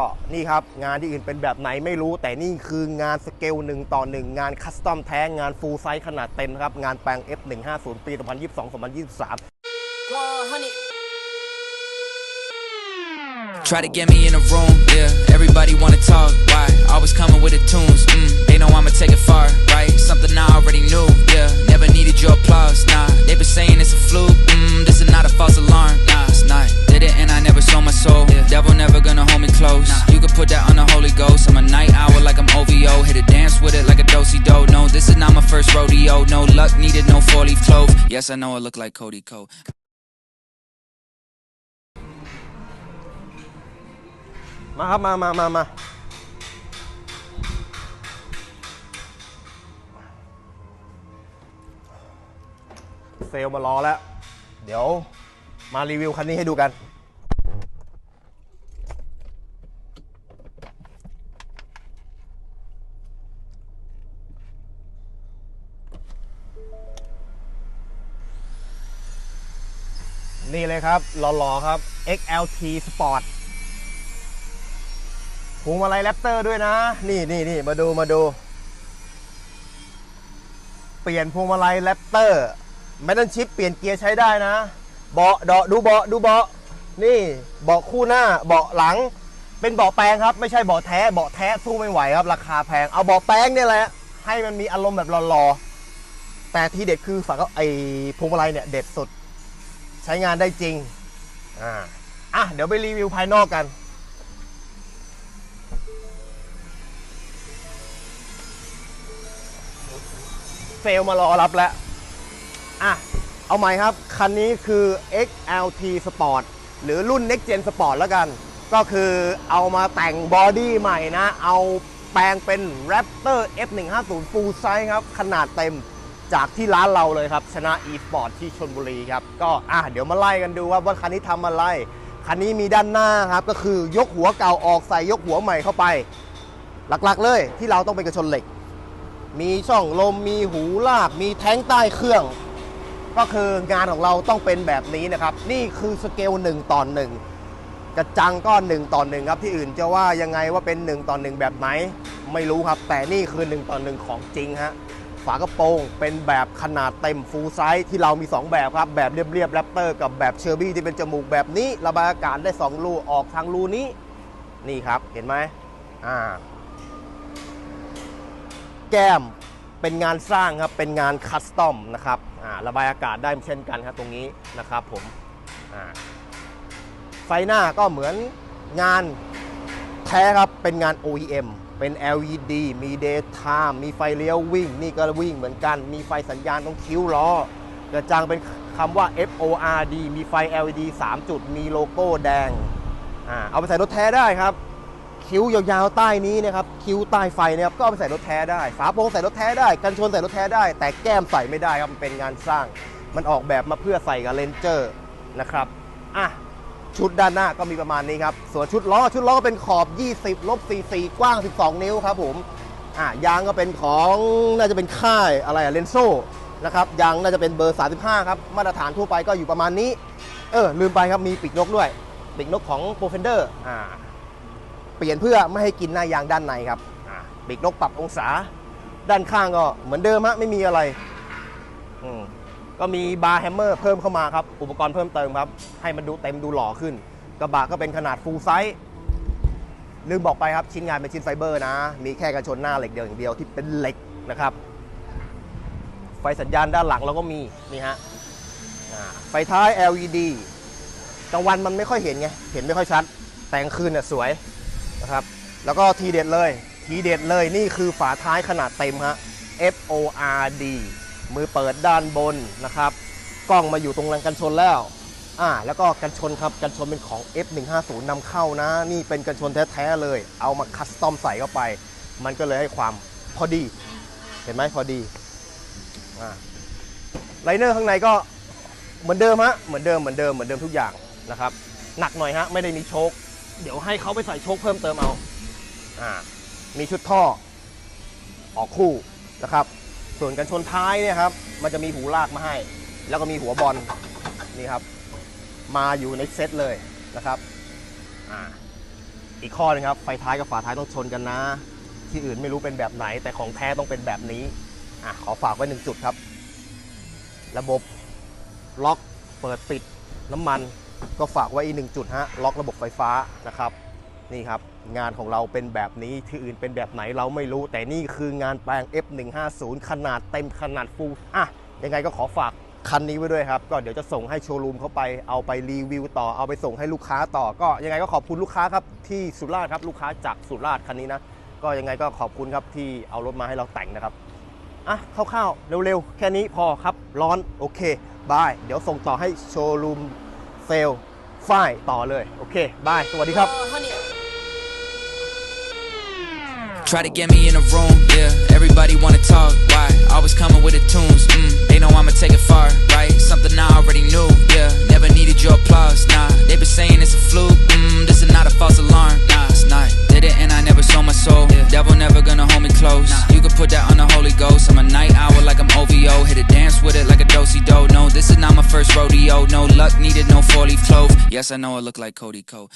ก็นี่ครับ งานที่อื่นเป็นแบบไหนไม่รู้ แต่นี่คืองานสเกลหนึ่งต่อหนึ่งงานคัสตอมแท้งานฟูลไซส์ขนาดเต็มนะครับ งานแปลง F150 ปี2022-2023 Try to get me in a room, yeah. Everybody wanna talk, why? Always coming with the tunes, mm. They know I'ma take it far, right? Something I already knew, yeah. Never needed your applause, nah. They first rodeo. No luck needed, no four leaf clove. Yes, I know I look like Cody Cole. มาครับ มามามามาเซลลมารอแล้ว เดี๋ยวมารีวิวคันนี้ให้ดูกัน นี่เลยครับหล่อๆครับ XLT Sport พวงมาลัยแรปเตอร์ด้วยนะ นี่นี่นี่มาดูมาดู เปลี่ยนพวงมาลัยแรปเตอร์แมตตันชิปเปลี่ยนเกียร์ใช้ได้นะเบาะเดาะดูเบาะดูเบาะนี่เบาะคู่หน้าเบาะหลัง เป็นเบาะแปลงครับ ไม่ใช่เบาะแท้เบาะแท้สู้ไม่ไหวครับ ราคาแพงเอาเบาะแปลงเนี่ยแหละ ให้มันมีอารมณ์แบบหล่อๆแต่ที่เด็ดคือฝากไอพวงมาลัยเนี่ยเด็ดสุด ใช้งานได้จริง อ่า อะ เดี๋ยวไปรีวิวภายนอกกัน เซลลมารอรับแล้ว อะ เอาใหม่ครับ คันนี้คือ XLT Sport หรือรุ่น Next Gen Sport แล้วกัน ก็คือเอามาแต่งบอดี้ใหม่นะ เอาแปลงเป็น Raptor F150 Full Size ครับ ขนาดเต็ม จากที่ร้านเราเลยครับ ชนะ e-sport ที่ชนบุรีครับ ก็อะเดี๋ยวมาไล่กันดูว่าว่าคันนี้ทำอะไร คันนี้มีด้านหน้าครับ ก็คือยกหัวเก่าออกใส่ยกหัวใหม่เข้าไป หลักๆเลยที่เราต้องเป็นกระชนเหล็ก มีช่องลมมีหูลาก มีแท้งใต้เครื่อง ก็คืองานของเราต้องเป็นแบบนี้นะครับ นี่คือสเกล1ต่อ1กระจังก็1ต่อ1ครับที่อื่นจะว่ายังไงว่าเป็น1ต่อ1แบบไหนไม่รู้ครับ แต่นี่คือ1ต่อ1ของจริงฮะ ฝากระโปรงเป็นแบบขนาดเต็มฟูลไซส์ที่เรามี 2 แบบครับ แบบเรียบๆแรปเตอร์กับแบบเชอร์บี้ที่เป็นจมูกแบบนี้ ระบายอากาศได้ 2 รูออกทางรูนี้ นี่ครับเห็นไหมอ่า แก้มเป็นงานสร้างครับ เป็นงานคัสตอมนะครับอ่าระบายอากาศได้เช่นกันครับตรงนี้นะครับผมอ่าไฟหน้าก็เหมือนงานแท้ครับเป็นงาน OEM เป็น LED มี daytime มีไฟเลี้ยววิ่ง นี่ก็วิ่งเหมือนกัน มีไฟสัญญาณตรงคิ้วล้อกระจังเป็นคำว่า FORD มีไฟ LED 3 จุด มีโลโก้แดงอ่าเอาไปใส่รถแท้ได้ครับ คิ้วยาวๆใต้นี้นะครับ คิ้วใต้ไฟเนี่ยครับ ก็เอาไปใส่รถแท้ได้ ฝาโปรงใส่รถแท้ได้ กันชนใส่รถแท้ได้ แต่แก้มใส่ไม่ได้ครับ มันเป็นงานสร้าง มันออกแบบมาเพื่อใส่กับเลนเจอร์นะครับ อะ ชุดด้านหน้าก็มีประมาณนี้ครับ ส่วนชุดล้อชุดล้อก็เป็นขอบ 20ลบ44กว้าง 12 นิ้วครับผมอะยางก็เป็นของน่าจะเป็นค่ายอะไรอะเลนโซนะครับยางน่าจะเป็นเบอร์ 35 ครับ มาตรฐานทั่วไปก็อยู่ประมาณนี้ เออ ลืมไปครับมีปีกนกด้วย ปีกนกของโปรเฟนเดอร์อ่าเปลี่ยนเพื่อไม่ให้กินหน้ายางด้านในครับอ่าปีกนกปรับองศา ด้านข้างก็เหมือนเดิมฮะไม่มีอะไรอืม ก็มีบาร์แฮมเมอร์เพิ่มเข้ามาครับ อุปกรณ์เพิ่มเติมครับ ให้มันดูเต็มดูหล่อขึ้น กระบะก็เป็นขนาดฟูลไซส์ลืมบอกไปครับ ชิ้นงานเป็นชิ้นไฟเบอร์นะ มีแค่กระชนหน้าเหล็กเดียวอย่างเดียวที่เป็นเหล็กนะครับ ไฟสัญญาณด้านหลังเราก็มีนี่ฮะไฟท้าย LED กลางวันมันไม่ค่อยเห็นไง เห็นไม่ค่อยชัด แต่กลางคืนเนี่ยสวยนะครับ แล้วก็ทีเด็ดเลย ทีเด็ดเลยนี่คือฝาท้ายขนาดเต็มฮะ F O R D มือเปิดด้านบนนะครับ กล้องมาอยู่ตรงรังกันชนแล้ว อ่า แล้วก็กันชนครับ กันชนเป็นของ F150 นำเข้านะ นี่เป็นกันชนแท้ๆเลย เอามาคัสตอมใส่เข้าไป มันก็เลยให้ความพอดี เห็นไหมพอดี อ่า ไลเนอร์ข้างในก็เหมือนเดิมฮะ เหมือนเดิม เหมือนเดิม เหมือนเดิมทุกอย่างนะครับ หนักหน่อยฮะ ไม่ได้มีโชค เดี๋ยวให้เขาไปใส่โชคเพิ่มเติมเอา อ่า มีชุดท่อ ออกคู่นะครับ ส่วนกันชนท้ายเนี่ยครับ มันจะมีหูลากมาให้ แล้วก็มีหัวบอลนี่ครับ มาอยู่ในเซตเลยนะครับออีกข้อหนึงครับ ไฟท้ายกับฝาท้ายต้องชนกันนะ ที่อื่นไม่รู้เป็นแบบไหน แต่ของแท้ต้องเป็นแบบนี้อขอฝากไว้หนึ่งจุดครับ ระบบล็อกเปิดปิดน้ำมัน ก็ฝากไว้อีกหนึ่งจุดฮะล็อกระบบไฟฟ้านะครับ นี่ครับ งานของเราเป็นแบบนี้ที่อื่นเป็นแบบไหนเราไม่รู้ แต่นี่คืองานแปลง F150 ขนาดเต็มขนาดฟูลอะยังไงก็ขอฝากคันนี้ไว้ด้วยครับ ก็เดี๋ยวจะส่งให้โชว์รูมเขาไปเอาไปรีวิวต่อเอาไปส่งให้ลูกค้าต่อ ก็ยังไงก็ขอบคุณลูกค้าครับที่สุราษฎร์ครับลูกค้าจากสุราษฎร์คันนี้นะ ก็ยังไงก็ขอบคุณครับที่เอารถมาให้เราแต่งนะครับอะคร่าวๆเร็วๆ แค่นี้พอครับร้อนโอเคบาย เดี๋ยวส่งต่อให้โชว์รูมเซลล์ฝ้ายต่อเลย โอเคบาย สวัสดีครับ Try to get me in a room, yeah. Everybody wanna talk, why? Always coming with the tunes, mm. They know I'ma take it far, right? Something I already knew, yeah. Never needed your applause, nah. They been saying it's a fluke, mm. This is not a false alarm, nah. It's not. Did it and I never sold my soul. Yeah. Devil never gonna hold me close. Nah. You can put that on the Holy Ghost. I'm a night owl like I'm OVO. Hit a dance with it like a dosey do. No, this is not my first rodeo. No luck needed, no four leaf clove. Yes, I know I look like Cody Cole.